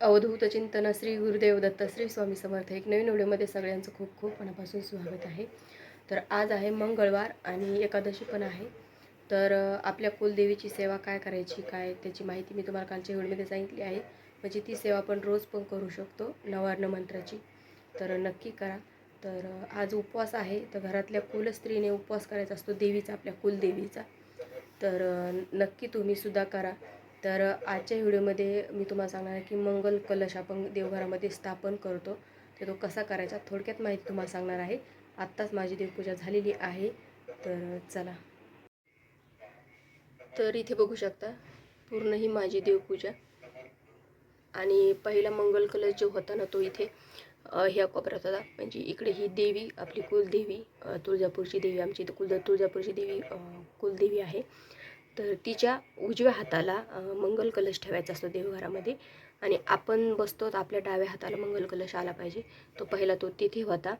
अवधूत चिंतन श्री गुरुदेव दत्त श्री स्वामी समर्थ. एक नवीन व्हिडिओमध्ये सगळ्यांचं खूप खूप मनापासून स्वागत आहे. तर आज आहे मंगळवार आणि एकादशी पण आहे. तर आपल्या कुलदेवीची सेवा काय करायची काय त्याची माहिती मी तुम्हाला कालच्या व्हिडिओमध्ये सांगितली आहे. म्हणजे ती सेवा आपण रोज पण करू शकतो नवार्ण मंत्राची. तर नक्की करा. तर आज उपवास आहे. तर घरातल्या कुलस्त्रीने उपवास करायचा असतो देवीचा आपल्या कुलदेवीचा. तर नक्की नक्की तुम्हीसुद्धा करा. तर आजच्या व्हिडिओमध्ये मी तुम्हाला सांगणार आहे की मंगल कलश आपण देवघरामध्ये स्थापन करतो. तर तो कसा करायचा थोडक्यात माहिती तुम्हाला सांगणार आहे. आत्ताच माझी देवपूजा झालेली आहे. तर चला. तर इथे बघू शकता पूर्ण ही माझी देवपूजा. आणि पहिला मंगल कलश जो होता ना तो इथे ह्या कोपऱ्यात होता. म्हणजे इकडे ही देवी आपली कुलदेवी तुळजापूरची देवी आमची इथे कुल तुळजापूरची देवी कुलदेवी आहे. तर तिच्या उजव्या हाताला मंगल कलश ठेवायचा असतो देवघरामध्ये. आणि आपण बसतो तर आपल्या डाव्या हाताला मंगल कलश आला पाहिजे. तो पहिला तो तिथे होता.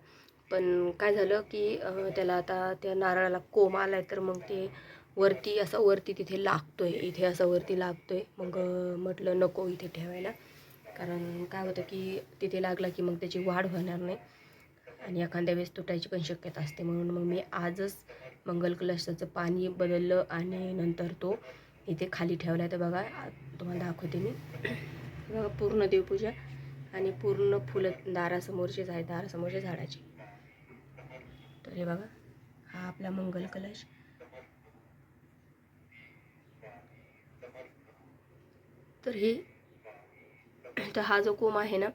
पण काय झालं की त्याला आता त्या नारळाला कोम आहे तर मग ते वरती असं वरती तिथे लागतोय. इथे असं वरती लागतोय. मग म्हटलं नको इथे ठेवायला. कारण काय होतं की तिथे लागला की मग त्याची वाढ होणार नाही. आणि एखाद्या वेळेस तुटायची पण शक्यता असते. म्हणून मग मी आजच मंगल कलशाचं पाणी बदललं आणि नंतर तो इथे खाली ठेवला. तर बघा तुम्हाला दाखवते मी. बघा पूर्ण देवपूजा आणि पूर्ण फुलं दारासमोरचीच आहे दारासमोरच्या झाडाची. तर हे बघा हा आपला मंगल कलश. तर हे तर हा जो कोम आहे ना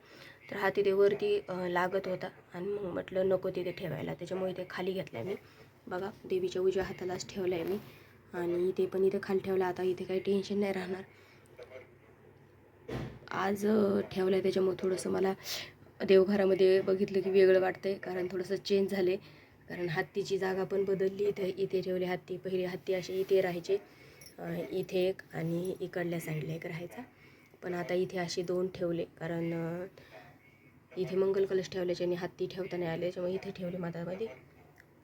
तर हा तिथे वरती लागत होता. आणि मग म्हटलं नको तिथे ठेवायला. त्याच्यामुळे इथे खाली घेतला मी. बघा देवीच्या उजव्या हातालाच ठेवलं आहे मी. आणि इथे पण इथे खाली ठेवला. आता इथे काही टेन्शन नाही राहणार. आज ठेवलं आहे त्याच्यामुळे थोडंसं मला देवघरामध्ये बघितलं की वेगळं वाटतंय. कारण थोडंसं चेंज झाले कारण हत्तीची जागा पण बदलली. इथे इथे ठेवले हत्ती. पहिले हत्ती असे इथे राहायचे. इथे एक आणि इकडल्या साईडला एक राहायचा. पण आता इथे असे दोन ठेवले. कारण इथे मंगल कलश ठेवल्याच्याने हत्ती ठेवता नाही आले त्याच्यामुळे इथे ठेवले मातामध्ये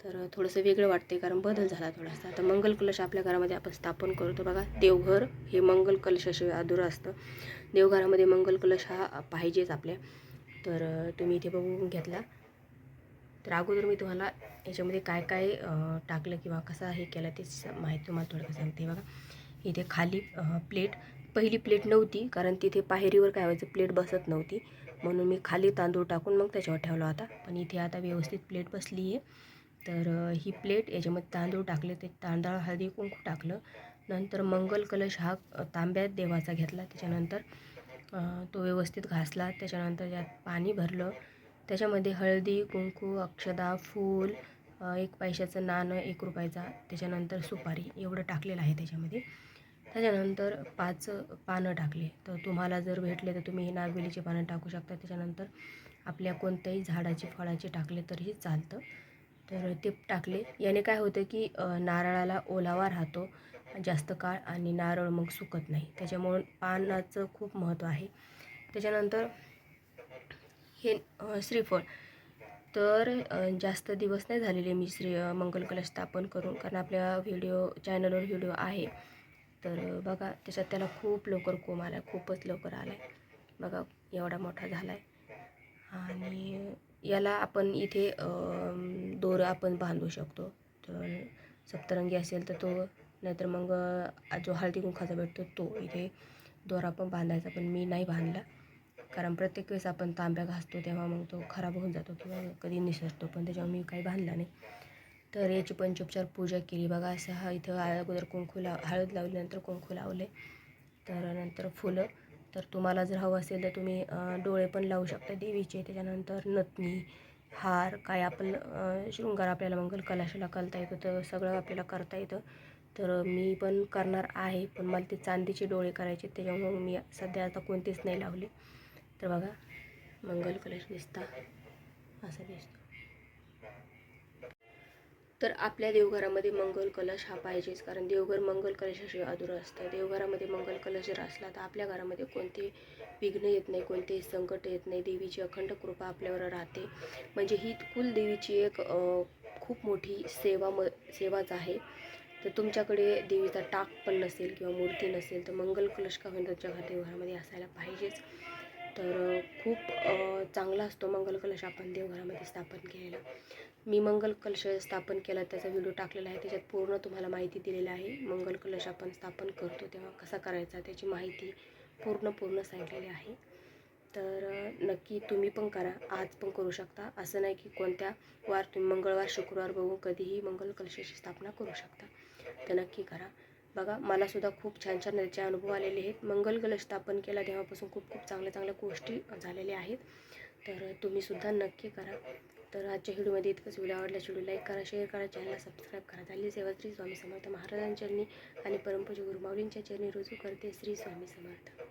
तर थोडंसं वेगळं वाटते कारण बदल झाला थोडासा. आता मंगल कलश आपल्या घरामध्ये आपण स्थापन करतो. बघा देवघर हे मंगल कलशाशिवाय अधुरं असतं. देवघरामध्ये मंगल कलश हा पाहिजेच आपल्या. तर तुम्ही इथे बघून घेतला. तर अगोदर मी तुम्हाला याच्यामध्ये काय काय टाकलं किंवा कसं हे केलं ते माहिती तुम्हाला थोडं सांगते. बघा इथे खाली प्लेट पहिली प्लेट नव्हती कारण तिथे पायरीवर काय व्हायचं प्लेट बसत नव्हती. म्हणून मी खाली तांदूळ टाकून मग त्याच्यावर ठेवला होता. पण इथे आता व्यवस्थित प्लेट बसली आहे. तर ही प्लेट याच्यामध्ये तांदूळ टाकले ते तांदळ हळदी कुंकू टाकलं. नंतर मंगल कलश हा तांब्यात देवाचा घेतला. त्याच्यानंतर तो व्यवस्थित घासला. त्याच्यानंतर त्यात पाणी भरलं. त्याच्यामध्ये हळदी कुंकू अक्षदा फूल एक पैशाचं नाणं एक रुपयाचा. त्याच्यानंतर सुपारी एवढं टाकलेलं आहे त्याच्यामध्ये. त्याच्यानंतर पाच पानं टाकले. तर तुम्हाला जर भेटले तर तुम्ही नागवेलीची पानं टाकू शकता. त्याच्यानंतर आपल्या कोणत्याही झाडाची फळाची टाकले तरीही चालतं. तर ते टाकले. याने काय होतं की नारळाला ओलावा राहतो जास्त काळ आणि नारळ मग सुकत नाही. त्याच्यामुळं पानाचं खूप महत्त्व आहे. त्याच्यानंतर हे श्रीफळ. तर जास्त दिवस नाही झालेले मी श्री मंगल कलश स्थापन करून कारण आपल्या व्हिडिओ चॅनलवर व्हिडिओ आहे. तर बघा त्याच्यात त्याला खूप लवकर कोंब आला आहे खूपच लवकर आला आहे बघा एवढा मोठा झाला आहे आणि याला आपण इथे अम, दोरं आपण बांधू शकतो. तर सप्तरंगी असेल तर तो नाहीतर मग जो हळदी कुंखाचा भेटतो तो इथे दोरा पण बांधायचा. पण मी नाही बांधला. कारण प्रत्येक वेळेस आपण तांब्या घासतो तेव्हा मग तो खराब होऊन जातो किंवा कधी निसरतो. पण त्याच्यावर मी काही बांधला नाही. तर याची पंचोपचार पूजा केली. बघा असं हा इथं अगोदर कुंकू लाव हळद लावली नंतर कुंकू लावले. तर नंतर फुलं. तर तुम्हाला जर हवं असेल तर तुम्ही डोळे पण लावू शकता देवीचे. त्याच्यानंतर नथनी हार काय आपण शृंगार आपल्याला मंगल कलाशाला करता येतं तर सगळं आपल्याला करता येतं. तर मी पण करणार आहे पण मला ते चांदीचे डोळे करायचे त्याच्यामुळे मग मी सध्या आता कोणतेच नाही लावले. तर बघा मंगल कलश दिसता असा दिसतो. तर आपल्या देवघरामध्ये मंगल कलश हा पाहिजेच कारण देवघर मंगल कलशाशिवाय अधुरं असतं. देवघरामध्ये मंगल कलश जर असला तर आपल्या घरामध्ये कोणते विघ्न येत नाही कोणतेही संकट येत नाही. देवीची अखंड कृपा आपल्यावर राहते. म्हणजे ही कुलदेवीची एक खूप मोठी सेवा म सेवाच आहे. तर तुमच्याकडे देवीचा टाक पण नसेल किंवा मूर्ती नसेल तर मंगल कलश का होईल तुमच्या घर देवघरामध्ये असायला पाहिजेच. तर खूप चांगला असतो मंगल कलश आपण देवघरामध्ये स्थापन केलेला. मी मंगल कलश स्थापन केला त्याचा व्हिडिओ टाकलेला आहे. त्याच्यात पूर्ण तुम्हाला माहिती दिलेली आहे. मंगल कलश आपण स्थापन करतो तेव्हा कसा करायचा त्याची माहिती पूर्ण पूर्ण सांगितलेली आहे. तर नक्की तुम्ही पण करा. आज पण करू शकता. असं नाही की कोणत्या वार तुम्ही मंगळवार शुक्रवार बघून कधीही मंगल कलशाची स्थापना करू शकता. तर नक्की करा. बघा मलासुद्धा खूप छान छान याचे अनुभव आलेले आहेत. मंगल कलश स्थापन केला तेव्हापासून खूप खूप चांगल्या चांगल्या गोष्टी झालेल्या आहेत. तर तुम्ही सुद्धा नक्की करा. तर आजच्या व्हिडिओमध्ये इतकंच. व्हिडिओ आवडल्या व्हिडिओ लाईक करा शेअर करा चॅनलला सबस्क्राईब करा. झाली सेवा श्री स्वामी समर्थ महाराजांच्या चरणी आणि परमपूज गुरुमाऊलींच्या चरणी रुजू करते श्री स्वामी समर्थ.